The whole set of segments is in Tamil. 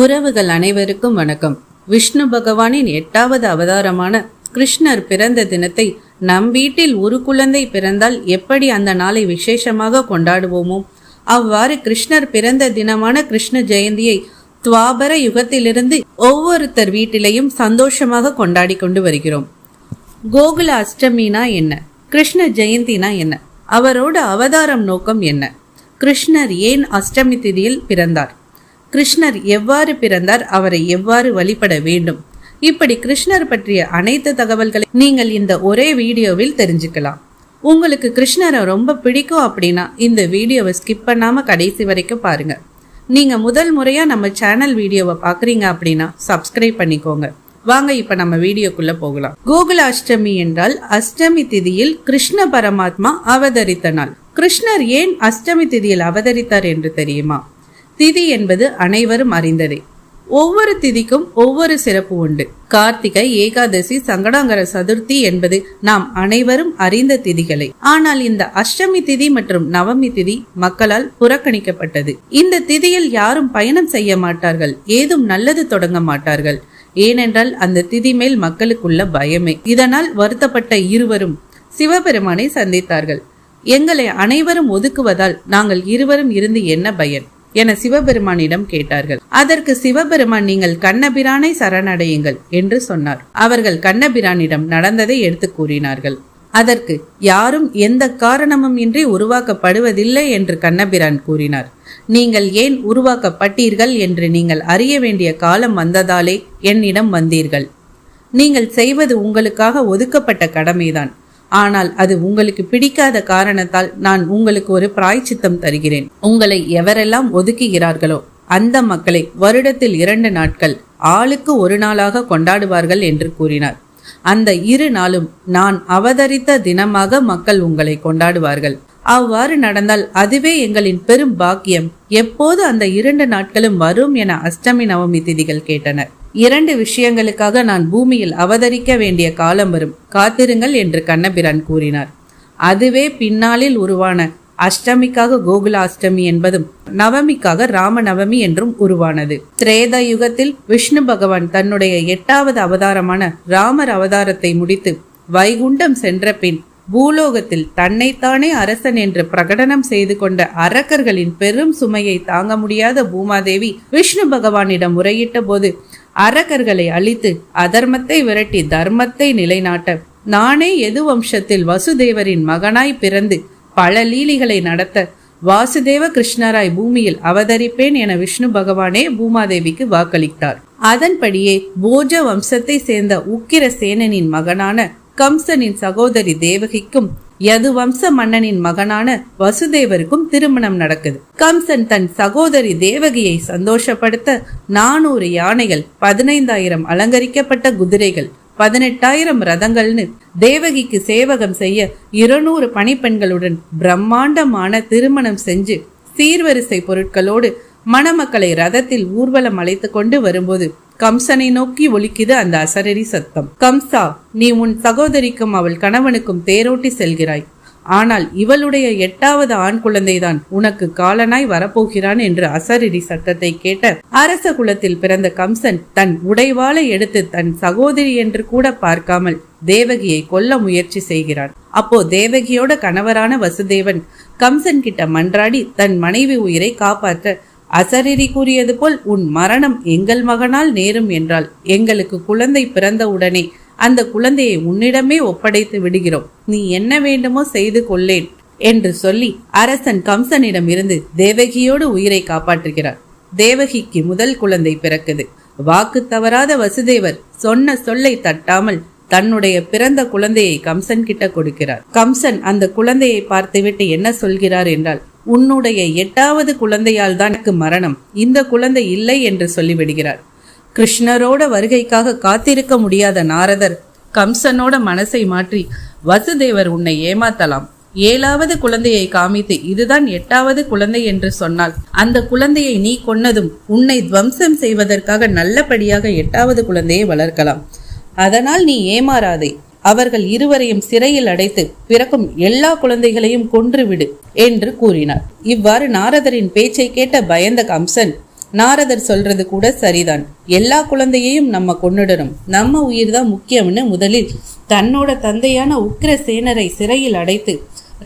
உறவுகள் அனைவருக்கும் வணக்கம். விஷ்ணு பகவானின் எட்டாவது அவதாரமான கிருஷ்ணர் பிறந்த தினத்தை நம் வீட்டில் ஒரு குழந்தை பிறந்தால் எப்படி அந்த நாளை விசேஷமாக கொண்டாடுவோமோ அவ்வாறு கிருஷ்ணர் பிறந்த தினமான கிருஷ்ண ஜெயந்தியை துவாபர யுகத்திலிருந்து ஒவ்வொருத்தர் வீட்டிலையும் சந்தோஷமாக கொண்டாடி கொண்டு வருகிறோம். கோகுல அஷ்டமினா என்ன? கிருஷ்ண ஜெயந்தினா என்ன? அவரோட அவதாரம் நோக்கம் என்ன? கிருஷ்ணர் ஏன் அஷ்டமி திதியில் பிறந்தார்? கிருஷ்ணர் எவ்வாறு பிறந்தார் அவரை எவ்வாறு வழிபட வேண்டும்? இப்படி கிருஷ்ணர் பற்றிய அனைத்து தகவல்களை நீங்கள் இந்த ஒரே வீடியோவில் தெரிஞ்சுக்கலாம். உங்களுக்கு கிருஷ்ணரை ரொம்ப பிடிக்கும் அப்படின்னா இந்த வீடியோவை ஸ்கிப் பண்ணாம கடைசி வரைக்கும் பாருங்க. நீங்க முதல் முறையா நம்ம சேனல் வீடியோவை பாக்குறீங்க அப்படின்னா சப்ஸ்கிரைப் பண்ணிக்கோங்க. வாங்க இப்ப நம்ம வீடியோக்குள்ளே போகலாம். கோகுல அஷ்டமி என்றால் அஷ்டமி திதியில் கிருஷ்ண பரமாத்மா அவதரித்த நாள். கிருஷ்ணர் ஏன் அஷ்டமி திதியில் அவதரித்தார் என்று தெரியுமா? திதி என்பது அனைவரும் அறிந்ததே. ஒவ்வொரு திதிக்கும் ஒவ்வொரு சிறப்பு உண்டு. கார்த்திகை ஏகாதசி சங்கடாங்கர சதுர்த்தி என்பது நாம் அனைவரும் அறிந்த திதிகளை. ஆனால் இந்த அஷ்டமி திதி மற்றும் நவமி திதி மக்களால் புறக்கணிக்கப்பட்டது. இந்த திதியில் யாரும் பயணம் செய்ய மாட்டார்கள் ஏதும் நல்லது தொடங்க மாட்டார்கள். ஏனென்றால் அந்த திதி மேல் மக்களுக்குள்ள பயமே. இதனால் வருத்தப்பட்ட இருவரும் சிவபெருமானை சந்தித்தார்கள். எங்களை அனைவரும் ஒதுக்குவதால் நாங்கள் இருவரும் இருந்து என்ன பயன்? என சிவபெருமானிடம் கேட்டார்கள். அதற்கு சிவபெருமான் நீங்கள் கண்ணபிரானை சரணடையுங்கள் என்று சொன்னார். அவர்கள் கண்ணபிரானிடம் நடந்ததை எடுத்து கூறினார்கள். அதற்கு யாரும் எந்த காரணமும் இன்றி உருவாக்கப்படுவதில்லை என்று கண்ணபிரான் கூறினார். நீங்கள் ஏன் உருவாக்கப்பட்டீர்கள் என்று நீங்கள் அறிய வேண்டிய காலம் வந்ததாலே என்னிடம் வந்தீர்கள். நீங்கள் செய்வது உங்களுக்காக ஒதுக்கப்பட்ட கடமைதான். ஆனால் அது உங்களுக்கு பிடிக்காத காரணத்தால் நான் உங்களுக்கு ஒரு பிராய்ச்சித்தம் தருகிறேன். உங்களை எவரெல்லாம் ஒதுக்குகிறார்களோ அந்த மக்களை வருடத்தில் இரண்டு நாட்கள் ஆளுக்கு ஒரு நாளாக கொண்டாடுவார்கள் என்று கூறினார். அந்த இரு நாளும் நான் அவதரித்த தினமாக மக்கள் உங்களை கொண்டாடுவார்கள். அவ்வாறு நடந்தால் அதுவே எங்களின் பெரும் பாக்கியம். எப்போது அந்த இரண்டு நாட்களும் வரும் என அஷ்டமி நவமி திதிகள் கேட்டனர். இரண்டு விஷயங்களுக்காக நான் பூமியில் அவதரிக்க வேண்டிய காலம் வரும். காத்திருங்கள் என்று கண்ணபிரான் கூறினார். அதுவே பின்னாளில் உருவான அஷ்டமிக்காக கோகுல அஷ்டமி என்பதும் நவமிக்காக ராம நவமி என்றும் உருவானது. திரேத யுகத்தில் விஷ்ணு பகவான் தன்னுடைய எட்டாவது அவதாரமான ராமர் அவதாரத்தை முடித்து வைகுண்டம் சென்ற பின் பூலோகத்தில் தன்னைத்தானே அரசன் என்று பிரகடனம் செய்து கொண்ட அரக்கர்களின் பெரும் சுமையை தாங்க முடியாத பூமாதேவி விஷ்ணு பகவானிடம் முறையிட்ட போது அரக்கர்களை அழித்து அதர்மத்தை விரட்டி தர்மத்தை நிலைநாட்ட நானே எது வம்சத்தில் வசுதேவரின் மகனாய் பிறந்து பல லீலிகளை நடத்த வாசுதேவ கிருஷ்ணராய் பூமியில் அவதரிப்பேன் என விஷ்ணு பகவானே பூமாதேவிக்கு வாக்களித்தார். அதன்படியே போஜ வம்சத்தை சேர்ந்த உக்கிர சேனனின் மகனான கம்சனின் சகோதரி தேவகிக்கும் யது வம்ச மன்னனின் மகனான வசுதேவருக்கும் திருமணம் நடக்குது. கம்சன் தன் சகோதரி தேவகியை சந்தோஷப்படுத்த நானூறு யானைகள் பதினைந்தாயிரம் அலங்கரிக்கப்பட்ட குதிரைகள் பதினெட்டாயிரம் ரதங்கள்னு தேவகிக்கு சேவகம் செய்ய இருநூறு பணிப்பெண்களுடன் பிரம்மாண்டமான திருமணம் செஞ்சு சீர்வரிசை பொருட்களோடு மணமக்களை ரதத்தில் ஊர்வலம் அழைத்து கொண்டு வரும்போது கம்சனை நோக்கி ஒலிக்குது அந்த அசரரி சத்தம். கம்சா நீ உன் சகோதரிக்கும் அவள் கணவனுக்கும் தேரோட்டி செல்கிறாய். ஆனால் இவளுடைய எட்டாவது ஆண் குழந்தைதான் உனக்கு காலனாய் வரப்போகிறான் என்று அசரிரி சத்தத்தை கேட்ட அரச குலத்தில் பிறந்த கம்சன் தன் உடைவாளை எடுத்து தன் சகோதரி என்று கூட பார்க்காமல் தேவகியை கொல்ல முயற்சி செய்கிறான். அப்போ தேவகியோட கணவரான வசுதேவன் கம்சன் கிட்ட மன்றாடி தன் மனைவி உயிரை காப்பாற்ற அசரிரி கூறியது போல் உன் மரணம் எங்கள் மகனால் நேரும் என்றால் எங்களுக்கு குழந்தை பிறந்தவுடனே அந்த குழந்தையை உன்னிடமே ஒப்படைத்து விடுகிறோம். நீ என்ன வேண்டுமோ செய்து கொள்ளேன் என்று சொல்லி அரசன் கம்சனிடம் இருந்து தேவகியோடு உயிரை காப்பாற்றுகிறார். தேவகிக்கு முதல் குழந்தை பிறக்குது. வாக்கு தவறாத வசுதேவர் சொன்ன சொல்லை தட்டாமல் தன்னுடைய பிறந்த குழந்தையை கம்சன் கிட்ட கொடுக்கிறார். கம்சன் அந்த குழந்தையை பார்த்துவிட்டு என்ன சொல்கிறார் என்றால் உன்னுடைய எட்டாவது குழந்தையால் தான் எனக்கு மரணம். இந்த குழந்தை இல்லை என்று சொல்லிவிடுகிறார். கிருஷ்ணரோட வருகைக்காக காத்திருக்க முடியாத நாரதர் கம்சனோட மனசை மாற்றி வசுதேவர் உன்னை ஏமாத்தலாம். ஏழாவது குழந்தையை காமித்து இதுதான் எட்டாவது குழந்தை என்று சொன்னால் அந்த குழந்தையை நீ கொன்னதும் உன்னை துவம்சம் செய்வதற்காக நல்லபடியாக எட்டாவது குழந்தையை வளர்க்கலாம். அதனால் நீ ஏமாறாதே. அவர்கள் இருவரையும் சிறையில் அடைத்து பிறக்கும் எல்லா குழந்தைகளையும் கொன்றுவிடு என்று கூறினார். இவ்வாறு நாரதரின் பேச்சை கேட்ட பயந்த கம்சன் நாரதர் சொல்றது கூட சரிதான். எல்லா குழந்தையையும் நம்ம கொன்னுடணும். நம்ம உயிர் தான் முக்கியம்னு முதலில் தன்னோட தந்தையான உக்கிரசேனரை சிறையில் அடைத்து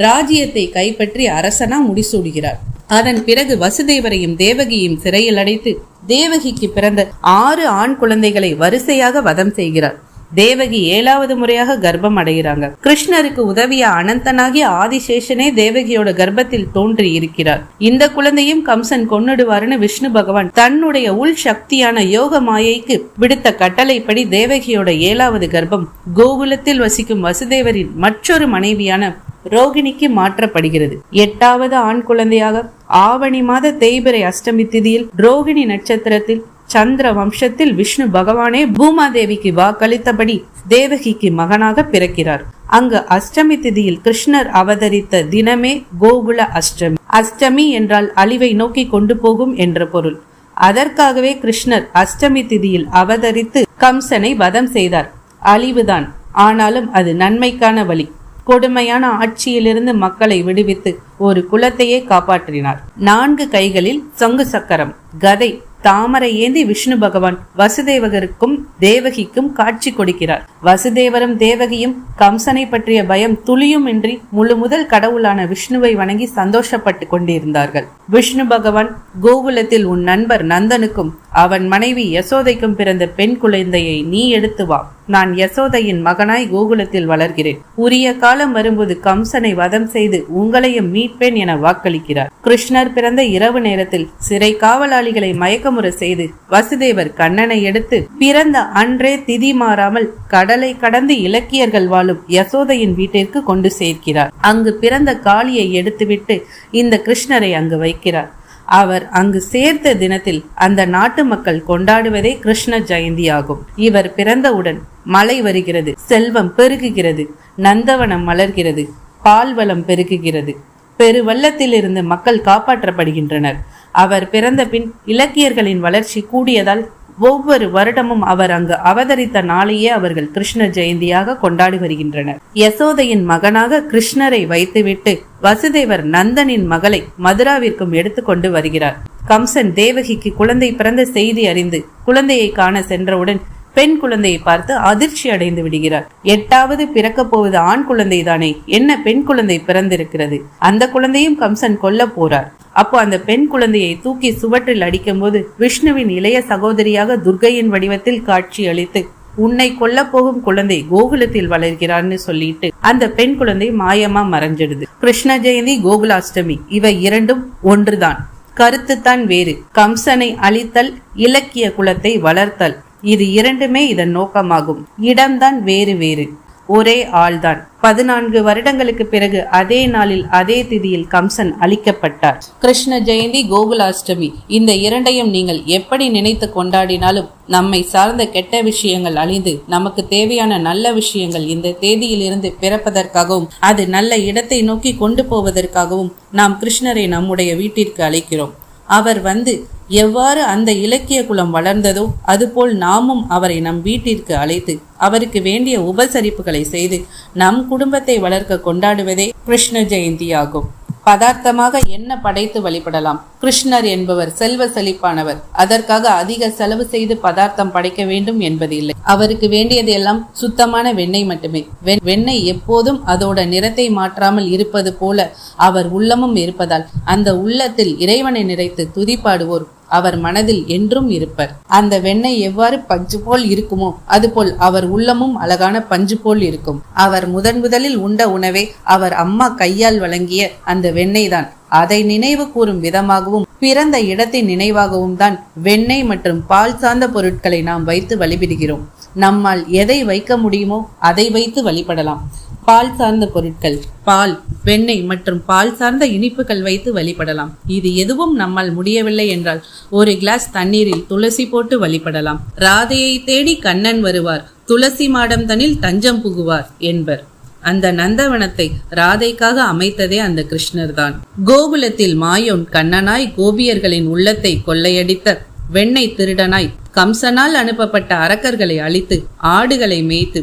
ராஜ்யத்தை கைப்பற்றி அரசனா முடிசூடுகிறார். அதன் பிறகு வசுதேவரையும் தேவகியையும் சிறையில் அடைத்து தேவகிக்கு பிறந்த ஆறு ஆண் குழந்தைகளை வரிசையாக வதம் செய்கிறார். தேவகி ஏழாவது முறையாக கர்ப்பம் அடைகிறாங்க. கிருஷ்ணருக்கு உதவிய அனந்தனாகிய ஆதிசேஷனே தேவகியோட கர்ப்பத்தில் தோன்றி இருக்கிறார். இந்த குழந்தையும் கம்சன் கொன்னுடுவாருன்னு விஷ்ணு பகவான் தன்னுடைய உள் சக்தியான யோக மாயைக்கு விடுத்த கட்டளைப்படி தேவகியோட ஏழாவது கர்ப்பம் கோகுலத்தில் வசிக்கும் வசுதேவரின் மற்றொரு மனைவியான ரோகிணிக்கு மாற்றப்படுகிறது. எட்டாவது ஆண் குழந்தையாக ஆவணி மாத தேய்பிரை அஷ்டமி திதியில் ரோகிணி நட்சத்திரத்தில் சந்திர வம்சத்தில் விஷ்ணு பகவானே பூமாதேவிக்கு வாக்களித்தபடி தேவகிக்கு மகனாக பிறக்கிறார். அங்கு அஷ்டமி திதியில் கிருஷ்ணர் அவதரித்த தினமே கோகுல அஷ்டமி. அஷ்டமி என்றால் அழிவை நோக்கி கொண்டு போகும் என்ற பொருள். அதற்காகவே கிருஷ்ணர் அஷ்டமி திதியில் அவதரித்து கம்சனை வதம் செய்தார். அழிவுதான். ஆனாலும் அது நன்மைக்கான வழி. கொடுமையான ஆட்சியிலிருந்து மக்களை விடுவித்து ஒரு குலத்தையே காப்பாற்றினார். நான்கு கைகளில் சங்கு சக்கரம் கதை தாமரை ஏந்தி விஷ்ணு பகவான் வசுதேவகருக்கும் தேவகிக்கும் காட்சி கொடுக்கிறார். வசுதேவரும் தேவகியும் கம்சனை பற்றிய பயம் துளியும் இன்றி முழு முதல் கடவுளான விஷ்ணுவை வணங்கி சந்தோஷப்பட்டு கொண்டிருந்தார்கள். விஷ்ணு பகவான் கோகுலத்தில் உன் நண்பர் நந்தனுக்கும் அவன் மனைவி யசோதைக்கும் பிறந்த பெண் குழந்தையை நீ எடுத்து வா. நான் யசோதையின் மகனாய் கோகுலத்தில் வளர்கிறேன். உரிய காலம் வரும்போது கம்சனை வதம் செய்து உங்களையும் மீட்பேன் என வாக்களிக்கிறார். கிருஷ்ணர் பிறந்த இரவு நேரத்தில் சிறை காவலாளிகளை மயக்கமுற செய்து வசுதேவர் கண்ணனை எடுத்து பிறந்த அன்றே திதி மாறாமல் கடலை கடந்து இலக்கியர்கள் வாழும் யசோதையின் வீட்டிற்கு கொண்டு சேர்க்கிறார். அங்கு பிறந்த காளியை எடுத்துவிட்டு இந்த கிருஷ்ணரை அங்கு வைக்கிறார். அவர் அங்கு சேர்ந்த தினத்தில் அந்த நாட்டு மக்கள் கொண்டாடுவதே கிருஷ்ண ஜெயந்தி ஆகும் இவர் பிறந்தவுடன் மழை வருகிறது செல்வம் பெருகுகிறது நந்தவனம் மலர்கிறது பால்வளம் பெருகுகிறது. பெருவள்ளத்தில் இருந்து மக்கள் காப்பாற்றப்படுகின்றனர். அவர் பிறந்த பின் இலக்கியர்களின் வளர்ச்சி கூடியதால் ஒவ்வொரு வருடமும் அவர் அங்கு அவதரித்த நாளையே அவர்கள் கிருஷ்ண ஜெயந்தியாக கொண்டாடி வருகின்றனர். யசோதையின் மகனாக கிருஷ்ணரை வைத்துவிட்டு வசுதேவர் நந்தனின் மகளை மதுராவிற்கும் எடுத்துக்கொண்டு வருகிறார். கம்சன் தேவகிக்கு குழந்தை பிறந்த செய்தி அறிந்து குழந்தையை காண சென்றவுடன் பெண் குழந்தையை பார்த்து அதிர்ச்சி அடைந்து விடுகிறார். எட்டாவது பிறக்க போவது ஆண் குழந்தை தானே என்ன பெண் குழந்தை பிறந்திருக்கிறது? அந்த குழந்தையும் கம்சன் கொல்ல போறார். அப்போ அந்த பெண் குழந்தையை தூக்கி சுவற்றில் அடிக்கும்போது விஷ்ணுவின் இளைய சகோதரியாக துர்கையின் வடிவத்தில் காட்சி அளித்து உன்னை கொல்ல போகும் குழந்தை கோகுலத்தில் வளர்கிறான்னு சொல்லிட்டு அந்த பெண் குழந்தை மாயமா மறைஞ்சிடுது. கிருஷ்ண ஜெயந்தி கோகுலாஷ்டமி இவை இரண்டும் ஒன்றுதான். கருத்துத்தான் வேறு. கம்சனை அழித்தல் இலக்கிய குலத்தை வளர்த்தல் இது இரண்டுமே இதன் நோக்கமாகும். இடம்தான் வேறு வேறு. ஒரே ஆள்தான். பதினான்கு வருடங்களுக்கு பிறகு அதே நாளில் அதே திதியில் கம்சன் அழிக்கப்பட்டார் கிருஷ்ண ஜெயந்தி கோகுலாஷ்டமி இந்த இரண்டையும் நீங்கள் எப்படி நினைத்து கொண்டாடினாலும் நம்மை சார்ந்த கெட்ட விஷயங்கள் அழிந்து நமக்கு தேவையான நல்ல விஷயங்கள் இந்த தேதியிலிருந்து பிறப்பதற்காகவும் அது நல்ல இடத்தை நோக்கி கொண்டு போவதற்காகவும் நாம் கிருஷ்ணரை நம்முடைய வீட்டிற்கு அழைக்கிறோம். அவர் வந்து எவ்வாறு அந்த இலக்கிய குலம் வளர்ந்ததோ அதுபோல் நாமும் அவரை நம் வீட்டிற்கு அழைத்து அவருக்கு வேண்டிய உபசரிப்புகளை செய்து நம் குடும்பத்தை வளர்க்க கொண்டாடுவதே கிருஷ்ண ஜெயந்தி ஆகும் பதார்த்தமாக என்ன படைத்து வழிபடலாம்? கிருஷ்ணர் என்பவர் செல்வ செழிப்பானவர். அதற்காக அதிக செலவு செய்து பதார்த்தம் படைக்க வேண்டும் என்பது இல்லை அவருக்கு வேண்டியது எல்லாம் சுத்தமான வெண்ணெய் மட்டுமே. வெண்ணெய் எப்போதும் அதோட நிறத்தை மாற்றாமல் இருப்பது போல அவர் உள்ளமும் இருப்பதால் அந்த உள்ளத்தில் இறைவனை நிறைத்து துதிப்பாடுவோர் அவர் மனதில் என்றும் இருப்பர். அந்த வெண்ணெய் எவ்வாறு பஞ்சு போல் இருக்குமோ அதுபோல் அவர் உள்ளமும் அழகான பஞ்சு போல் இருக்கும். அவர் முதன் முதலில் உண்ட உணவே அவர் அம்மா கையால் வழங்கிய அந்த வெண்ணெய் தான். அதை நினைவு கூறும் விதமாகவும் பிறந்த இடத்தின் நினைவாகவும் தான் வெண்ணெய் மற்றும் பால் சார்ந்த பொருட்களை நாம் வைத்து வழிபடுகிறோம். நம்மால் எதை வைக்க முடியுமோ அதை வைத்து வழிபடலாம். பால் சார்ந்த பொருட்கள் பால் வெண்ணெய் மற்றும் பால் சார்ந்த இனிப்புகள் வைத்து வழிபடலாம். இது எதுவும் நம்மால் முடியவில்லை என்றால் ஒரு கிளாஸ் தண்ணீரில் துளசி போட்டு வழிபடலாம். ராதையை தேடி கண்ணன் வருவார். துளசி மாடம் தனில் தஞ்சம் புகுவார் என்பர். அந்த நந்தவனத்தை ராதைக்காக அமைத்ததே அந்த கிருஷ்ணர் தான் கோகுலத்தில் மாயோன் கண்ணனாய் கோபியர்களின் உள்ளத்தை கொள்ளையடித்த வெண்ணெய் திருடனாய் கம்சனால் அனுப்பப்பட்ட அரக்கர்களை அழித்து ஆடுகளை மேய்த்து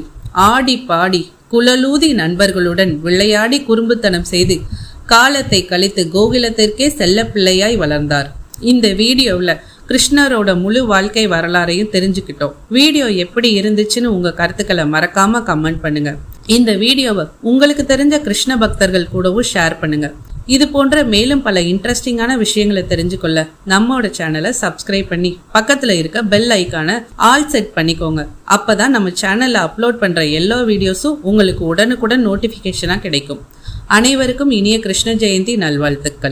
ஆடி பாடி குழலூதி நண்பர்களுடன் விளையாடி குறும்புத்தனம் செய்து காலத்தை கழித்து கோகுலத்திற்கே செல்ல பிள்ளையாய் வளர்ந்தார். இந்த வீடியோவில் கிருஷ்ணரோட முழு வாழ்க்கை வரலாறையும் தெரிஞ்சுக்கிட்டோம். வீடியோ எப்படி இருந்துச்சுன்னு உங்க கருத்துக்களை மறக்காம கமெண்ட் பண்ணுங்க. இந்த வீடியோவை உங்களுக்கு தெரிஞ்ச கிருஷ்ண பக்தர்கள் கூடவும் ஷேர் பண்ணுங்க. இது போன்ற மேலும் பல இன்ட்ரெஸ்டிங்கான விஷயங்களை தெரிஞ்சுக்கொள்ள நம்மோட சேனலை சப்ஸ்கிரைப் பண்ணி பக்கத்துல இருக்க பெல் ஐக்கான ஆல் செட் பண்ணிக்கோங்க. அப்பதான் நம்ம சேனல்ல அப்லோட் பண்ற எல்லா வீடியோஸும் உங்களுக்கு உடனுக்குடன் நோட்டிபிகேஷனா கிடைக்கும். அனைவருக்கும் இனிய கிருஷ்ண ஜெயந்தி நல்வாழ்த்துக்கள்.